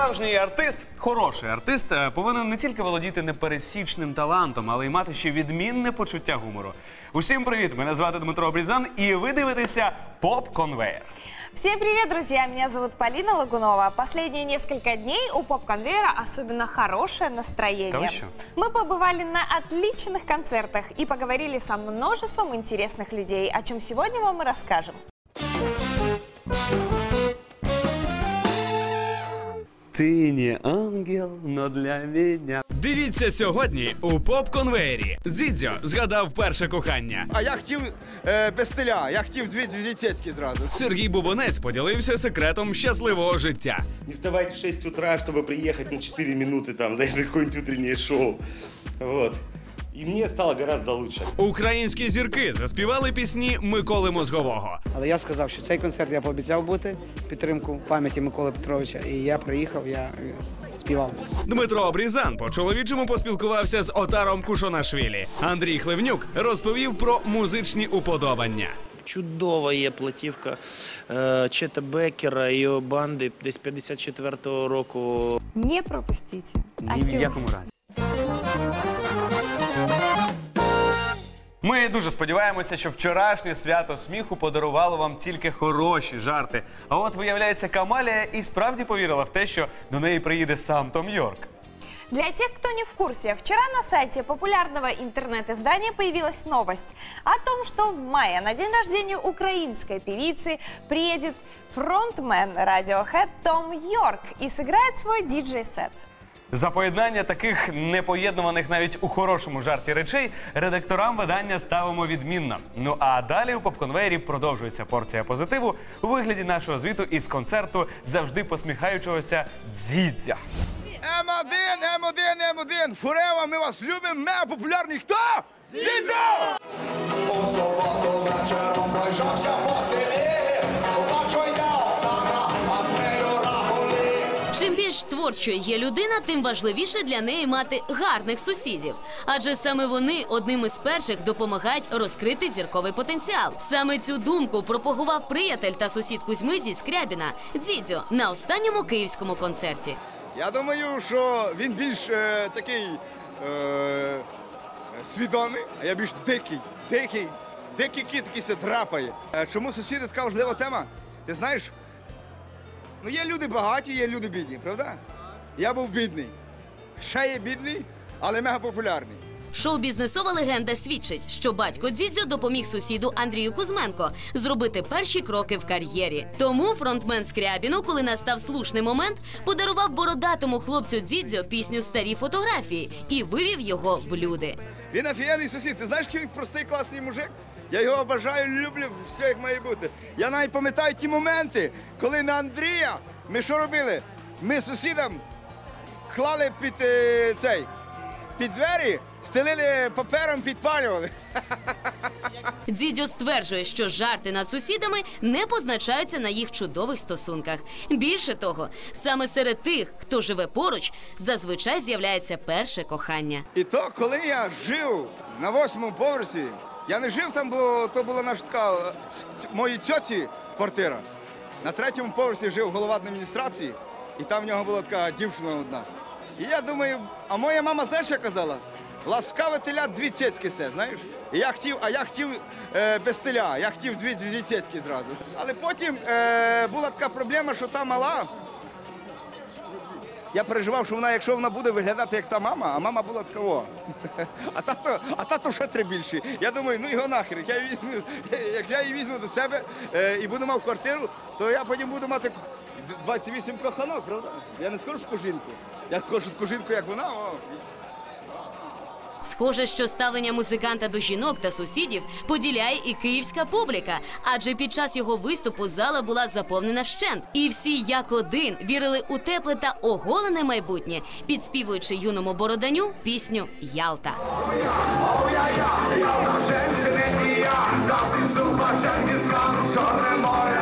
Справжній артист, хороший артист, е, повинен не тільки володіти непересічним талантом, але й мати ще відмінне почуття гумору. Усім привіт! Мене звати Дмитро Обрізан, і ви дивитеся поп конвейер. Всем привет, друзья! Меня зовут Полина Лагунова. Последние несколько дней у поп-конвейера особенно хорошее настроение. Да вы что? Мы побывали на отличных концертах и поговорили со множеством интересных людей, о чем сегодня вам и расскажем. Ти не ангел, но для мене. Дивіться сьогодні у поп-конвеєрі. Дзідзьо згадав перше кохання. А я хотів е, без стиля, я хотів дві дітецькі зразу. Сергій Бубонець поділився секретом щасливого життя. Не вставайте в 6 утра, щоб приїхати на 4 минути там, знаєш, на какое-нибудь шоу. Вот. И мне стало гораздо лучше. Українські зірки заспівали пісні Миколи Мозгового. Але я сказав, що цей концерт я пообіцяв бути підтримку пам'яті Миколи Петровича. І я приїхав, я е, співав. Дмитро Обрізан по-чоловічому поспілкувався з Отаром Кушонашвілі. Андрій Хливнюк розповів про музичні уподобання. Чудова є платівка е, Чета Бекера і його банди десь 54-го року. Не пропустите. А Ні в якому разі. Ми дуже сподіваємося, що вчорашнє свято сміху подарувало вам тільки хороші жарти. А от виявляється, Камалія і справді повірила в те, що до неї приїде сам Том Йорк. Для тех, кто не в курсе, вчера на сайте популярного интернет-издания появилась новость о том, что в мае на день рождения украинской певицы приедет фронтмен Radiohead Том Йорк и сыграет свой диджей-сет. За поєднання таких непоєднуваних навіть у хорошому жарті речей редакторам видання ставимо відмінно. Ну а далі у попконвейері продовжується порція позитиву у вигляді нашого звіту із концерту завжди посміхаючогося дзідзя. М1, М1, М1, Фурева, ми вас любимо, мега популярний хто? Дідзо! У суботу вечором пройшовся по селі, Чим більш творчою є людина, тим важливіше для неї мати гарних сусідів. Адже саме вони одним із перших допомагають розкрити зірковий потенціал. Саме цю думку пропагував приятель та сусід Кузьми зі Скрябіна Дзідзьо на останньому київському концерті. Я думаю, що він більш е, такий е, свідомий, а я більш дикий, дикий, дикий кіт, який се драпає. Е, Чому сусіди така важлива тема? Ти знаєш, ну є люди багаті, є люди бідні, правда? Я був бідний. Ще є бідний, але мега популярний. Шоу-бізнесова легенда свідчить, що батько Дзідзьо допоміг сусіду Андрію Кузьменко зробити перші кроки в кар'єрі. Тому фронтмен Скрябіну, коли настав слушний момент, подарував бородатому хлопцю Дзідзьо пісню Старі фотографії і вивів його в люди. Він офігенний сусід. Ти знаєш, який він простий, класний мужик? Я його обожаю, люблю, все як має бути. Я навіть пам'ятаю ті моменти, коли на Андрія ми що робили? Ми сусідам клали під е, цей. Під двері, стелили папером, підпалювали. Дзідзьо стверджує, що жарти над сусідами не позначаються на їх чудових стосунках. Більше того, саме серед тих, хто живе поруч, зазвичай з'являється перше кохання. І то, коли я жив на восьмому поверсі, я не жив там, бо то була наша така е, ц- ц- моїй цьоці квартира. На третьому поверсі жив голова адміністрації, і там в нього була така дівчина одна. І я думаю, а моя мама, знаєш, що казала? Ласкаве теля дві цецьки все, знаєш? І я хотів, а я хотів е, без теля, я хотів дві, дві цецьки зразу. Але потім е, була така проблема, що та мала, я переживав, що вона, якщо вона буде виглядати як та мама, а мама була такого. А тато, а тато вже три більші. Я думаю, ну його нахер. Я її візьму, як я її візьму до себе е, і буду мав квартиру, то я потім буду мати 28 коханок, правда? Я не схожу таку жінку. Я схожу таку жінку, як вона. О. Схоже, що ставлення музиканта до жінок та сусідів поділяє і київська публіка, адже під час його виступу зала була заповнена вщент, і всі як один вірили у тепле та оголене майбутнє, підспівуючи юному бороданю пісню Ялта. Oh tam женщини і я, ist super, чем що не моя